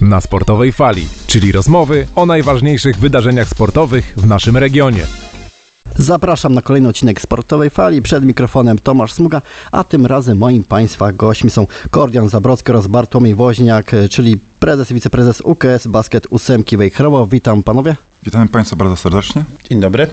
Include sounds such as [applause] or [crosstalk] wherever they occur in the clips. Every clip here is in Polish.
Na sportowej fali, czyli rozmowy o najważniejszych wydarzeniach sportowych w naszym regionie. Zapraszam na kolejny odcinek Sportowej Fali. Przed mikrofonem Tomasz Smuga, a tym razem moim Państwa gośćmi są Kordian Zabrocki oraz Bartłomiej Woźniak, czyli prezes i wiceprezes UKS Basket Ósemki Wejherowo. Witam Panowie. Witamy Państwa bardzo serdecznie. Dzień dobry.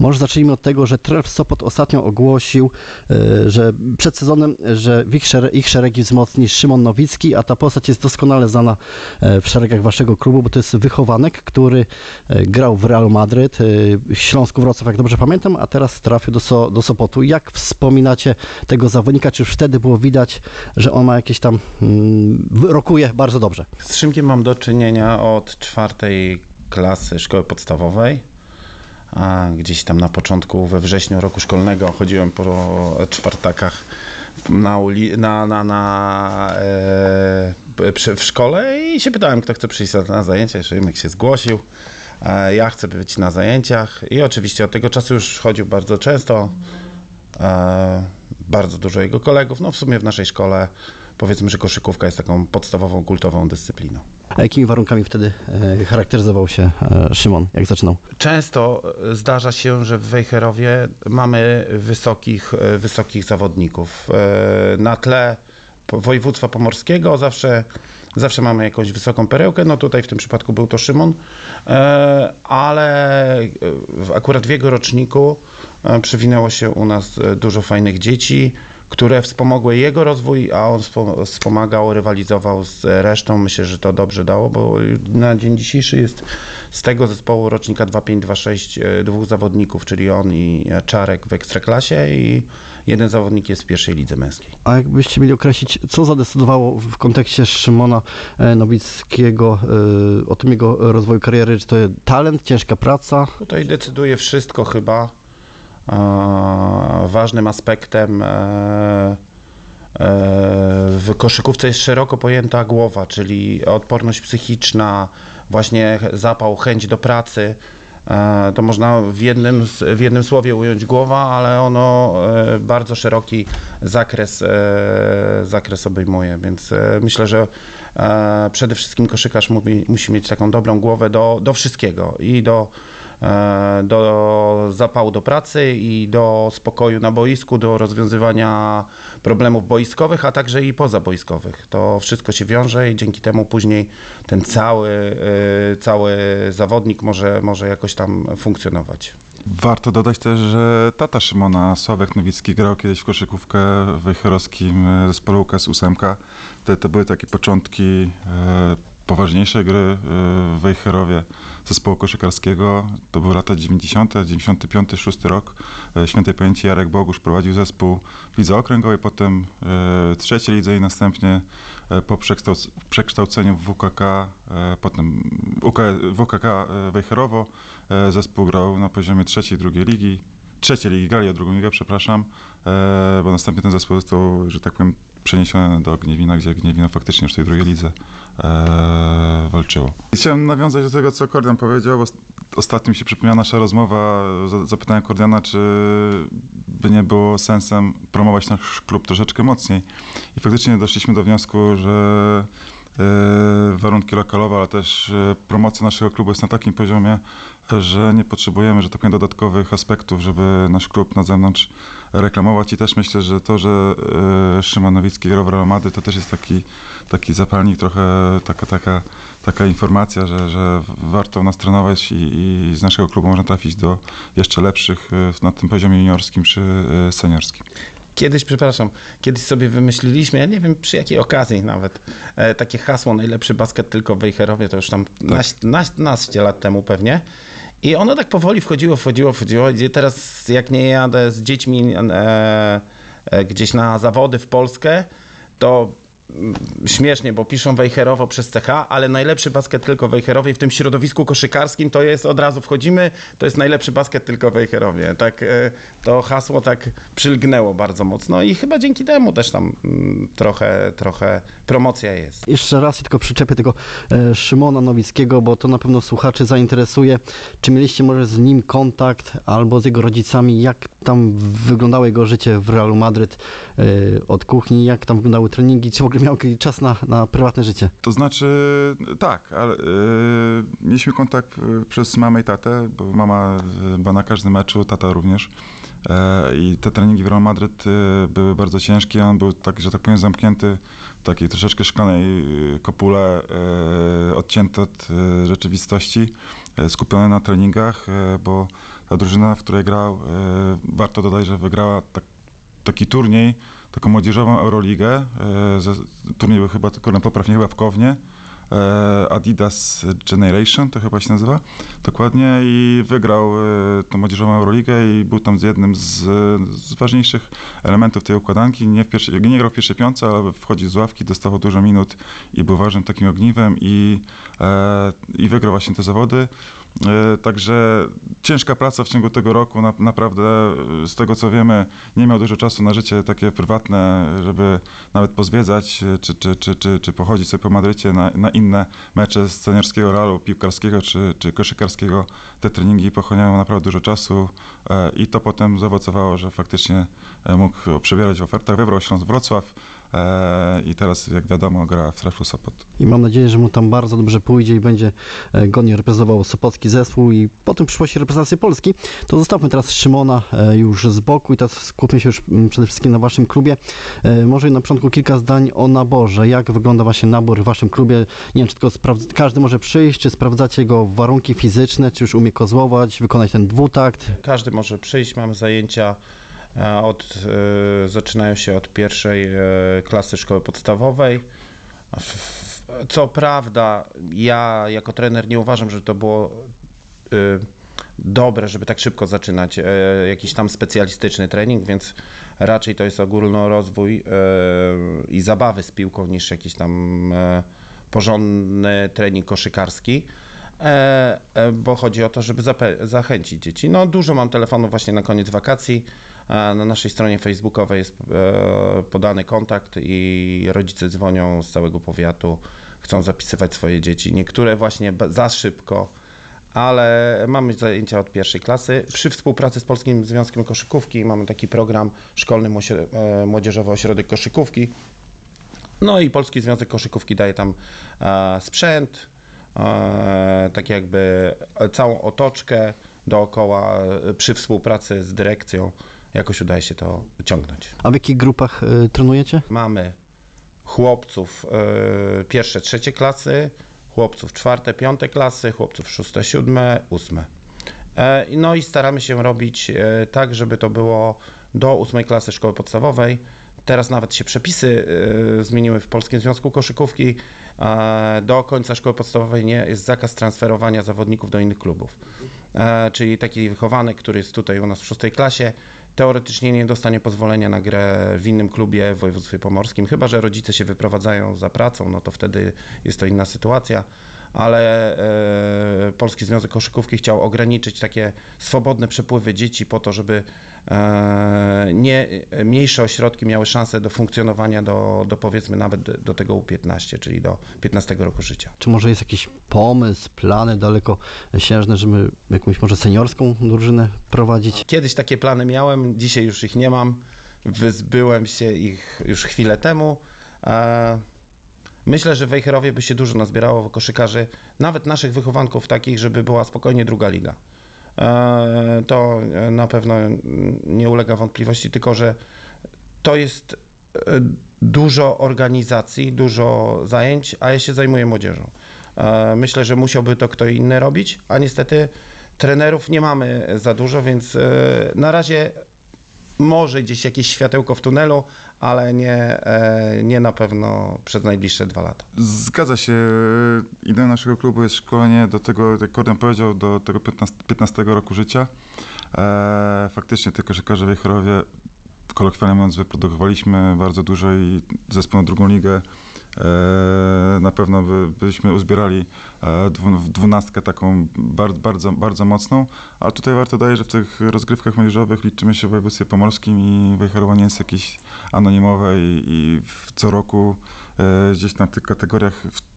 Może zacznijmy od tego, że trener Sopot ostatnio ogłosił, e, że przed sezonem, że w ich, ich szeregi wzmocni Szymon Nowicki, a ta postać jest doskonale znana e, w szeregach waszego klubu, bo to jest wychowanek, który e, grał w Real Madryt, e, Śląsku Wrocław, jak dobrze pamiętam, a teraz trafił do, so, do Sopotu. Jak wspominacie tego zawodnika? Czy już wtedy było widać, że on ma jakieś tam, mm, rokuje bardzo dobrze? Z Szymkiem mam do czynienia od czwartej klasy szkoły podstawowej. A gdzieś tam na początku, we wrześniu roku szkolnego chodziłem po czwartakach na, uli- na, na, na e, w szkole i się pytałem, kto chce przyjść na- zajęcia. Szymek się zgłosił. E, ja chcę być na zajęciach i oczywiście od tego czasu już chodził bardzo często. E, bardzo dużo jego kolegów. No w sumie w naszej szkole powiedzmy, że koszykówka jest taką podstawową, kultową dyscypliną. A jakimi warunkami wtedy e, charakteryzował się e, Szymon, jak zaczynał? Często e, zdarza się, że w Wejherowie mamy wysokich, wysokich zawodników. Na tle województwa pomorskiego zawsze, zawsze mamy jakąś wysoką perełkę. No tutaj w tym przypadku był to Szymon, ale akurat w jego roczniku przywinęło się u nas e, dużo fajnych dzieci, które wspomogły jego rozwój, a on wspo- wspomagał, rywalizował z resztą. Myślę, że to dobrze dało, bo na dzień dzisiejszy jest z tego zespołu rocznika 2526 e, dwóch zawodników, czyli on i e, Czarek w Ekstraklasie i jeden zawodnik jest w pierwszej lidze męskiej. A jakbyście mieli określić, co zadecydowało w kontekście Szymona e, Nowickiego e, o tym jego rozwoju kariery? Czy to jest talent, ciężka praca? Tutaj decyduje wszystko chyba. E, ważnym aspektem e, e, w koszykówce jest szeroko pojęta głowa, czyli odporność psychiczna, właśnie zapał, chęć do pracy. To można w jednym, w jednym słowie ująć głowa, ale ono bardzo szeroki zakres, zakres obejmuje, więc myślę, że przede wszystkim koszykarz musi, musi mieć taką dobrą głowę do, do wszystkiego i do, do zapału do pracy i do spokoju na boisku, do rozwiązywania problemów boiskowych, a także i pozaboiskowych. To wszystko się wiąże i dzięki temu później ten cały, e, cały zawodnik może, może jakoś tam funkcjonować. Warto dodać też, że tata Szymona, Sławek Nowicki, grał kiedyś w koszykówkę w wejherowskim e, zespole UKS 8. To, to były takie początki e, poważniejszej gry e, w Wejherowie zespołu koszykarskiego. To były lata 90., 95, 6 rok. E, świętej pamięci Jarek Bogusz prowadził zespół w lidze okręgowej, potem e, trzeciej lidze i następnie po przekształc- przekształceniu w WKK, potem WKK Wejherowo, zespół grał na poziomie trzeciej, drugiej ligi, trzeciej ligi gali, o drugą ligę, przepraszam, bo następnie ten zespół został, że tak powiem, przeniesiony do Gniewina, gdzie Gniewino faktycznie już w tej drugiej lidze e, walczyło. Chciałem nawiązać do tego, co Kordian powiedział, bo ostatnio mi się przypomniała nasza rozmowa, za- zapytałem Kordiana, czy by nie było sensem promować nasz klub troszeczkę mocniej. I faktycznie doszliśmy do wniosku, że warunki lokalowe, ale też e, promocja naszego klubu jest na takim poziomie, że nie potrzebujemy, że tak dodatkowych aspektów, żeby nasz klub na zewnątrz reklamować i też myślę, że to, że e, Szymon Nowicki grał w Real Madryt, to też jest taki, taki zapalnik, trochę taka, taka, taka informacja, że, że warto nas trenować i, i z naszego klubu można trafić do jeszcze lepszych na tym poziomie juniorskim czy seniorskim. Kiedyś, przepraszam, kiedyś sobie wymyśliliśmy, ja nie wiem przy jakiej okazji nawet, e, takie hasło najlepszy basket tylko Wejherowie, to już tam naś, naście lat temu pewnie. I ono tak powoli wchodziło, wchodziło, wchodziło. I teraz jak nie jadę z dziećmi e, e, gdzieś na zawody w Polskę, to śmiesznie, bo piszą Wejherowo przez CH, ale najlepszy basket tylko Wejherowie w tym środowisku koszykarskim to jest od razu wchodzimy, to jest najlepszy basket tylko Wejherowie. Tak, e, to hasło tak przylgnęło bardzo mocno i chyba dzięki temu też tam mm, trochę, trochę promocja jest. Jeszcze raz tylko przyczepię tego e, Szymona Nowickiego, bo to na pewno słuchaczy zainteresuje. Czy mieliście może z nim kontakt albo z jego rodzicami? Jak tam wyglądało jego życie w Realu Madryt e, od kuchni? Jak tam wyglądały treningi? Czy miał jakiś czas na, na prywatne życie. To znaczy, tak, ale e, mieliśmy kontakt e, przez mamę i tatę, bo mama e, była na każdym meczu, tata również. I te treningi w Real Madryt były bardzo ciężkie. On był tak, że tak powiem, zamknięty w takiej troszeczkę szklanej kopule, odcięty od rzeczywistości, skupiony na treningach, bo ta drużyna, w której grał, warto dodać, że wygrała tak taki turniej, taką młodzieżową Euroligę. E, turniej był chyba, tylko na poprawnie, chyba w Kownie. E, Adidas Generation, to chyba się nazywa dokładnie i wygrał e, tą młodzieżową Euroligę i był tam z jednym z, z ważniejszych elementów tej układanki. Nie, w pierwszej, nie grał w pierwszej piątce, ale wchodzi z ławki, dostawał dużo minut i był ważnym takim ogniwem i, i wygrał właśnie te zawody. E, Także ciężka praca w ciągu tego roku. Na, naprawdę, e, z tego co wiemy, nie miał dużo czasu na życie takie prywatne, żeby nawet pozwiedzać, e, czy, czy, czy, czy, czy pochodzić sobie po Madrycie na, na inne mecze z seniorskiego realu, piłkarskiego czy, czy koszykarskiego. Te treningi pochłaniają naprawdę dużo czasu e, i to potem zaowocowało, że faktycznie e, mógł przebierać w ofertach. Wybrał Śląsk Wrocław e, i teraz, jak wiadomo, gra w Streflu Sopot. I mam nadzieję, że mu tam bardzo dobrze pójdzie i będzie e, godnie reprezentował Sopocki zespół i potem w przyszłości reprezentację Polski. To zostawmy teraz Szymona e, już z boku i teraz skupmy się już mm, przede wszystkim na waszym klubie. E, Może na początku kilka zdań o naborze. Jak wygląda właśnie nabór w waszym klubie? Nie wiem, czy tylko każdy może przyjść, czy sprawdzacie jego warunki fizyczne, czy już umie kozłować, wykonać ten dwutakt. Każdy może przyjść, mamy zajęcia e, od, e, zaczynają się od pierwszej e, klasy szkoły podstawowej. Co prawda, ja jako trener nie uważam, że to było e, dobre, żeby tak szybko zaczynać jakiś tam specjalistyczny trening, więc raczej to jest ogólnorozwój i zabawy z piłką niż jakiś tam porządny trening koszykarski. E, e, bo chodzi o to, żeby zachęcić dzieci. No dużo mam telefonów właśnie na koniec wakacji. E, na naszej stronie facebookowej jest podany kontakt i rodzice dzwonią z całego powiatu, chcą zapisywać swoje dzieci. Niektóre właśnie za szybko, ale mamy zajęcia od pierwszej klasy. Przy współpracy z Polskim Związkiem Koszykówki mamy taki program Szkolny Młodzieżowy Ośrodek Koszykówki. No i Polski Związek Koszykówki daje tam sprzęt, tak jakby całą otoczkę dookoła e, przy współpracy z dyrekcją jakoś udaje się to ciągnąć. A w jakich grupach e, trenujecie? Mamy chłopców e, pierwsze, trzecie klasy, chłopców czwarte, piąte klasy, chłopców szóste, siódme, ósme. E, No i staramy się robić e, tak, żeby to było do ósmej klasy szkoły podstawowej. Teraz nawet się przepisy e, zmieniły w Polskim Związku Koszykówki. E, Do końca szkoły podstawowej nie jest zakaz transferowania zawodników do innych klubów. E, Czyli taki wychowanek, który jest tutaj u nas w szóstej klasie, teoretycznie nie dostanie pozwolenia na grę w innym klubie w województwie pomorskim, chyba że rodzice się wyprowadzają za pracą, no to wtedy jest to inna sytuacja. Ale Polski Związek Koszykówki chciał ograniczyć takie swobodne przepływy dzieci po to, żeby nie, mniejsze ośrodki miały szansę do funkcjonowania do, do powiedzmy nawet do tego U15, czyli do 15 roku życia. Czy może jest jakiś pomysł, plany dalekosiężne, żeby jakąś może seniorską drużynę prowadzić? Kiedyś takie plany miałem, dzisiaj już ich nie mam. Wyzbyłem się ich już chwilę temu. E, Myślę, że w Wejherowie by się dużo nazbierało koszykarzy, nawet naszych wychowanków takich, żeby była spokojnie druga liga. E, To na pewno nie ulega wątpliwości, tylko że to jest e, dużo organizacji, dużo zajęć, a ja się zajmuję młodzieżą. E, Myślę, że musiałby to kto inny robić, a niestety trenerów nie mamy za dużo, więc e, na razie może gdzieś jakieś światełko w tunelu, ale nie, nie na pewno przez najbliższe dwa lata. Zgadza się. Ideą naszego klubu jest szkolenie do tego, jak Kordon powiedział, do tego 15, 15 roku życia. Faktycznie te koszykarze w Wejherowie, kolokwialnie mówiąc, wyprodukowaliśmy bardzo dużo i zespół na drugą ligę e, na pewno by, byśmy uzbierali e, dwu- dwunastkę taką bardzo, bardzo, bardzo mocną, ale tutaj warto dodać, że w tych rozgrywkach młodzieżowych liczymy się w województwie pomorskim i Wejherowo nie jest jakieś anonimowe i, i co roku e, gdzieś w tych kategoriach w,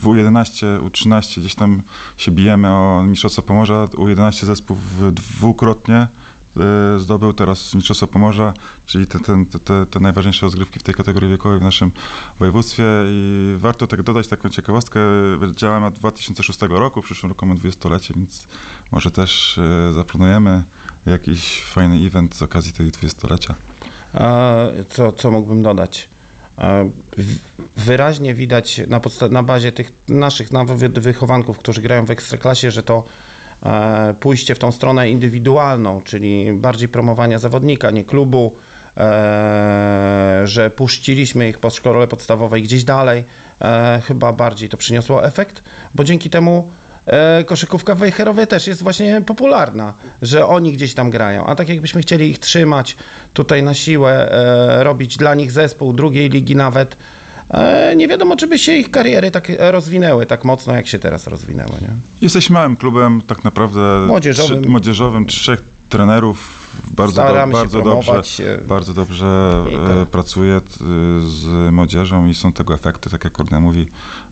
w U11, U13 gdzieś tam się bijemy o Mistrzostwo Pomorza, U11 zespół dwukrotnie zdobył teraz Mistrzostwo Pomorza, czyli te, te, te- te, najważniejsze rozgrywki w tej kategorii wiekowej w naszym województwie i warto tak dodać taką ciekawostkę, działamy od 2006 roku, w przyszłym roku mamy 20-lecie, więc może też e, zaplanujemy jakiś fajny event z okazji tej 20-lecia. E, Co, co mógłbym dodać? Wyraźnie widać na, na bazie tych naszych wychowanków, którzy grają w ekstraklasie, że to pójście w tą stronę indywidualną, czyli bardziej promowania zawodnika, nie klubu, e, że puściliśmy ich po szkole podstawowej gdzieś dalej, e, chyba bardziej to przyniosło efekt, bo dzięki temu e, koszykówka w Wejherowie też jest właśnie popularna, że oni gdzieś tam grają. A tak jakbyśmy chcieli ich trzymać tutaj na siłę, e, robić dla nich zespół drugiej ligi nawet, e, nie wiadomo, czy by się ich kariery tak e, rozwinęły tak mocno, jak się teraz rozwinęły. Nie? Jesteśmy małym klubem, tak naprawdę Młodzieżowym. Trzy, młodzieżowym trzech trenerów. Bardzo, do, bardzo dobrze, się. bardzo dobrze e, to- pracuje z młodzieżą i są tego efekty, tak jak Kornel mówi,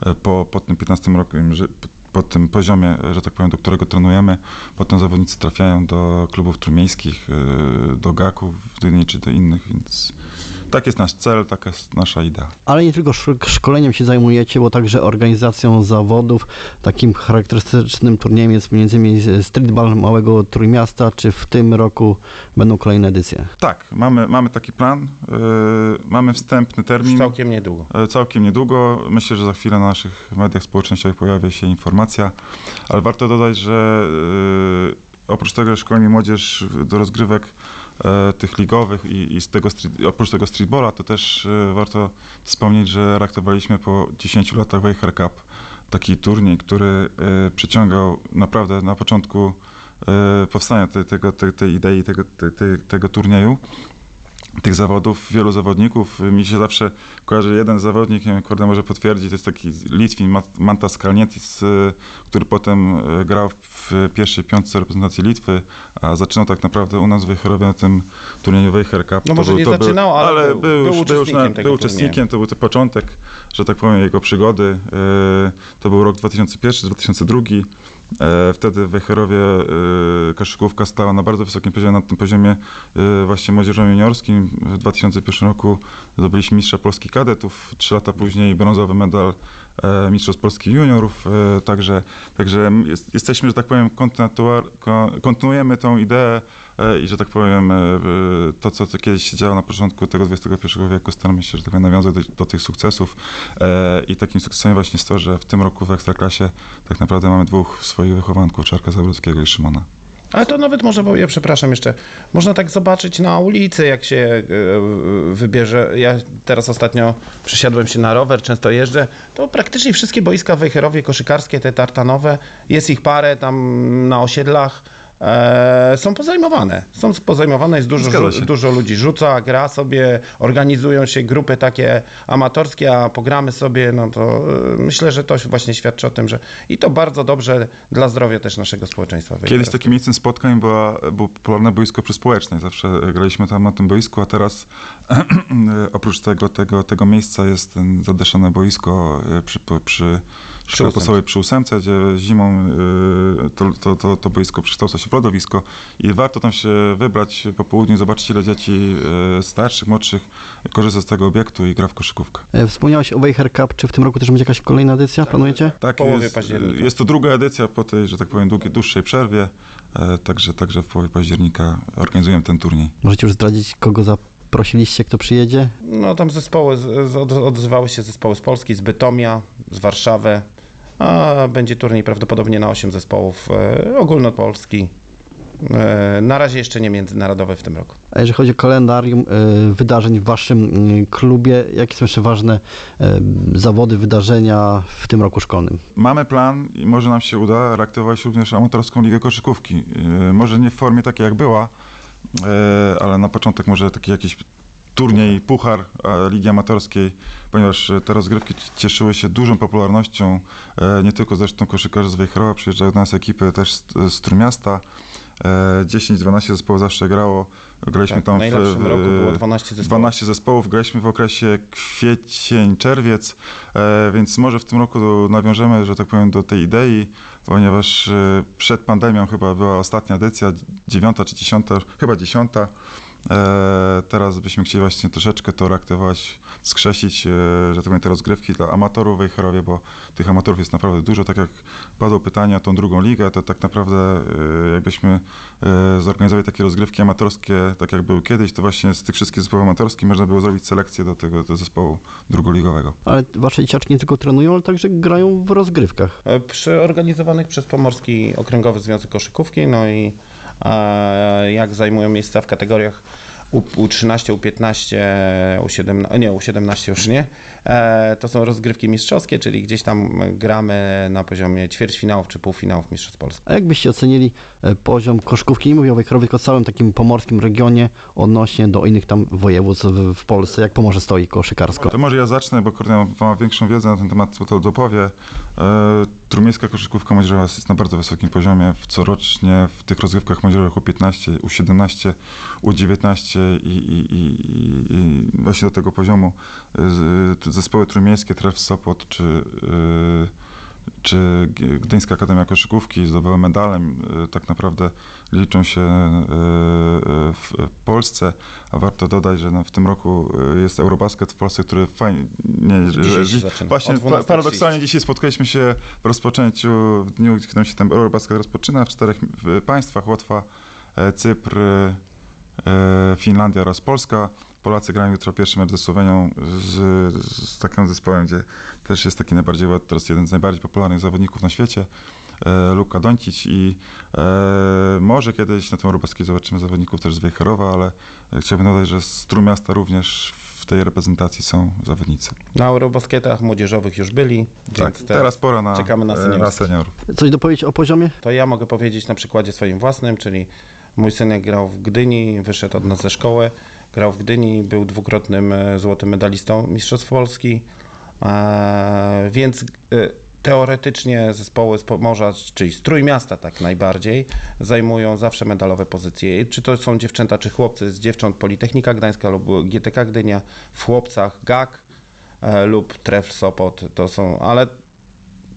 e, po, po tym 15 roku, po tym poziomie, że tak powiem, do którego trenujemy, potem zawodnicy trafiają do klubów trójmiejskich, e, do GAK-ów w Gdyni czy do innych, więc tak jest nasz cel, taka jest nasza idea. Ale nie tylko sz- szkoleniem się zajmujecie, bo także organizacją zawodów. Takim charakterystycznym turniejem jest między innymi streetball Małego Trójmiasta. Czy w tym roku będą kolejne edycje? Tak, mamy, mamy taki plan, e, mamy wstępny termin. Już całkiem niedługo. E, Całkiem niedługo. Myślę, że za chwilę na naszych mediach społecznościowych pojawia się informacja, ale warto dodać, że e, oprócz tego, że szkolimy młodzież do rozgrywek tych ligowych i, i z tego street, oprócz tego streetballa, to też e, warto wspomnieć, że reaktowaliśmy po 10 latach Wejher Cup taki turniej, który e, przyciągał naprawdę na początku e, powstania te, tego, tej, tej idei, tego, te, te, tego turnieju tych zawodów, wielu zawodników. Mi się zawsze kojarzy jeden zawodnik, nie Korda może potwierdzić, to jest taki Litwin, Mantas Kalnietis, który potem grał w pierwszej piątce reprezentacji Litwy, a zaczynał tak naprawdę u nas w Wejherowie na tym turnieju Wejher Cup. No może nie zaczynał, ale był- był już, uczestnikiem już na, był uczestnikiem, to był ten początek, że tak powiem, jego przygody. Y, To był rok 2001-2002. E, Wtedy w Wejherowie e, koszykówka stała na bardzo wysokim poziomie, na tym poziomie e, właśnie młodzieżowym juniorskim. W 2001 roku zdobyliśmy mistrza Polski kadetów, trzy lata później brązowy medal e, mistrzostw Polski juniorów. e, Także, także jest, jesteśmy, że tak powiem, ko- kontynuujemy tą ideę e, i, że tak powiem, e, to, co kiedyś się działo na początku tego XXI wieku, staramy się, że tak powiem, nawiązać do, do tych sukcesów. E, I takim sukcesem właśnie jest to, że w tym roku w Ekstraklasie tak naprawdę mamy dwóch swoich wychowanków, Czarka Zawróckiego i Szymona. Ale to nawet może, bo ja przepraszam jeszcze, można tak zobaczyć na ulicy, jak się e, wybierze. Ja teraz ostatnio przesiadłem się na rower, często jeżdżę. To praktycznie wszystkie boiska Wejherowie, koszykarskie, te tartanowe, jest ich parę tam na osiedlach. E, są pozajmowane. Są pozajmowane, jest dużo, dużo ludzi rzuca, gra sobie, organizują się grupy takie amatorskie, a pogramy sobie, no to e, myślę, że to właśnie świadczy o tym, że i to bardzo dobrze dla zdrowia też naszego społeczeństwa. Kiedyś takim miejscem spotkań była, było popularne boisko przy Społecznej. Zawsze graliśmy tam na tym boisku, a teraz [clears throat] oprócz tego, tego, tego miejsca jest ten zadeszone boisko e, przy, przy podstawowej przy ósemce, gdzie zimą e, to, to, to, to boisko przekształca się w lodowisko i warto tam się wybrać po południu, zobaczyć ile dzieci e, starszych, młodszych korzysta z tego obiektu i gra w koszykówkę. E, Wspomniałeś o Wejher Cup. Czy w tym roku też będzie jakaś kolejna edycja? Planujecie? Tak, połowie jest, października. jest to druga edycja po tej, że tak powiem, długiej, dłuższej przerwie, e, także, także w połowie października organizujemy ten turniej. Możecie już zdradzić, kogo zaprosiliście, kto przyjedzie? No tam zespoły, odzywały się zespoły z Polski, z Bytomia, z Warszawy, a będzie turniej prawdopodobnie na 8 zespołów ogólnopolski. E, na razie jeszcze nie międzynarodowy w tym roku. A jeżeli chodzi o kalendarium e, wydarzeń w waszym mm, klubie, jakie są jeszcze ważne e, zawody, wydarzenia w tym roku szkolnym? Mamy plan i może nam się uda reaktywować również amatorską ligę koszykówki. Może nie w formie takiej jak była, ale na początek może taki jakiś turniej, puchar e, Ligi Amatorskiej, ponieważ e, te rozgrywki cieszyły się dużą popularnością, e, nie tylko zresztą koszykarzy z Wejherowa, przyjeżdżają do nas ekipy też z, z Trójmiasta. E, 10-12 zespołów zawsze grało. Graliśmy Tak, tam w najlepszym roku było 12 zespołów. 12 zespołów. Graliśmy w okresie kwiecień, czerwiec, e, więc może w tym roku nawiążemy, że tak powiem, do tej idei, ponieważ e, przed pandemią chyba była ostatnia edycja, dziewiąta czy dziesiąta, chyba dziesiąta. E, teraz byśmy chcieli właśnie troszeczkę to reaktywować, skrzesić, e, że tak powiem, te rozgrywki dla amatorów w Wejherowie, bo tych amatorów jest naprawdę dużo. Tak jak padło pytanie o tą drugą ligę, to tak naprawdę e, jakbyśmy zorganizowali takie rozgrywki amatorskie, tak jak były kiedyś, to właśnie z tych wszystkich zespołów amatorskich można było zrobić selekcję do tego do zespołu drugoligowego. Ale wasze dzieciaczki nie tylko trenują, ale także grają w rozgrywkach. Przy organizowanych przez Pomorski Okręgowy Związek Koszykówki, no i jak zajmują miejsca w kategoriach U, U13, U15, U17, nie, U17 już nie, e, to są rozgrywki mistrzowskie, czyli gdzieś tam gramy na poziomie ćwierćfinałów czy półfinałów Mistrzostw Polski. A jak byście ocenili e, poziom koszykówki, nie mówię o Wejherowie, tylko o całym takim pomorskim regionie odnośnie do innych tam województw w, Polsce? Jak Pomorze stoi koszykarsko? To może ja zacznę, bo Kornel ma większą wiedzę na ten temat, to dopowie. E, Trumiejska koszykówka młodzieżowa jest na bardzo wysokim poziomie. Corocznie w tych rozgrywkach młodzieżowych U15, U17, U19 i, i, i, i, właśnie do tego poziomu zespoły trumiejskie, Tref Sopot czy, e, czy Gdyńska Akademia Koszykówki zdobyły medalem, e, tak naprawdę liczą się e, e, w Polsce, a warto dodać, że no w tym roku e, jest Eurobasket w Polsce, który fajnie, nie, że, właśnie O 12:30. paradoksalnie dzisiaj spotkaliśmy się w rozpoczęciu, w dniu, którym się ten Eurobasket rozpoczyna w czterech państwach, Łotwa, e, Cypr, e, Finlandia oraz Polska. Polacy grają jutro pierwszy mecz ze Słowenią, z, z takim zespołem, gdzie też jest taki najbardziej, teraz jeden z najbardziej popularnych zawodników na świecie, e, Luka Doncic i e, może kiedyś na tym Eurobaskie zobaczymy zawodników też z Wejherowa, ale chciałbym dodać, że z Trójmiasta również w tej reprezentacji są zawodnicy. Na Eurobasketach młodzieżowych już byli, Tak, więc teraz pora na, czekamy na e, seniorów. na seniorów. Coś dopowiedzieć o poziomie? To ja mogę powiedzieć na przykładzie swoim własnym, czyli mój synek grał w Gdyni, wyszedł od nas ze szkoły, grał w Gdyni, był dwukrotnym e, złotym medalistą Mistrzostw Polski, e, więc e, teoretycznie zespoły z Pomorza, czyli z Trójmiasta tak najbardziej, zajmują zawsze medalowe pozycje. Czy to są dziewczęta, czy chłopcy z dziewcząt Politechnika Gdańska lub GTK Gdynia, w chłopcach GAK lub Tref Sopot, to są, ale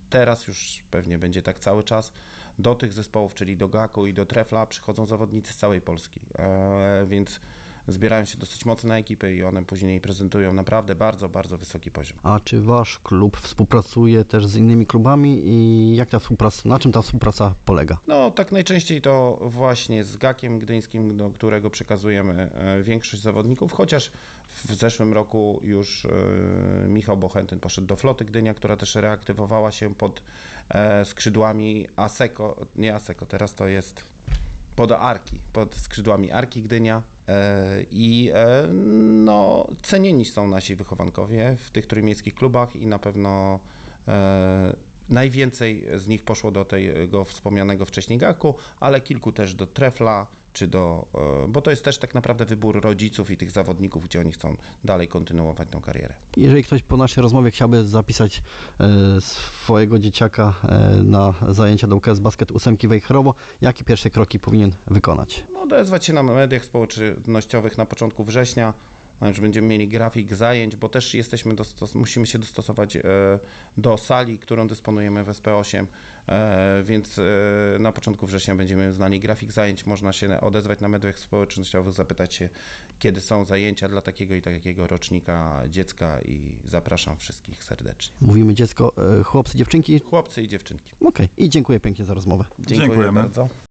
teraz już pewnie będzie tak cały czas, do tych zespołów, czyli do GAK-u i do Trefla przychodzą zawodnicy z całej Polski, więc zbierają się dosyć mocne ekipy i one później prezentują naprawdę bardzo, bardzo wysoki poziom. A czy wasz klub współpracuje też z innymi klubami i jak ta współpraca, na czym ta współpraca polega? No, tak najczęściej to właśnie z GAK-iem Gdyńskim, do którego przekazujemy e, większość zawodników, chociaż w zeszłym roku już e, Michał Bochentyn poszedł do Floty Gdynia, która też reaktywowała się pod e, skrzydłami Aseko, nie Aseko, teraz to jest pod Arki, pod skrzydłami Arki Gdynia. E, I e, no, cenieni są nasi wychowankowie w tych trójmiejskich klubach i na pewno e, najwięcej z nich poszło do tego wspomnianego wcześniej Gaku, ale kilku też do Trefla, czy do, e, bo to jest też tak naprawdę wybór rodziców i tych zawodników, gdzie oni chcą dalej kontynuować tą karierę. Jeżeli ktoś po naszej rozmowie chciałby zapisać e, swojego dzieciaka e, na zajęcia do UKS Basket 8 Wejherowo, jakie pierwsze kroki powinien wykonać? No, odezwać się na mediach społecznościowych na początku września. Już będziemy mieli grafik zajęć, bo też jesteśmy dostos- musimy się dostosować e, do sali, którą dysponujemy w SP8, e, więc e, na początku września będziemy znali grafik zajęć. Można się odezwać na mediach społecznościowych, zapytać się, kiedy są zajęcia dla takiego i takiego rocznika dziecka i zapraszam wszystkich serdecznie. Mówimy dziecko, chłopcy, dziewczynki? Chłopcy i dziewczynki. Okej, i dziękuję pięknie za rozmowę. Dziękuję Dziękujemy. bardzo.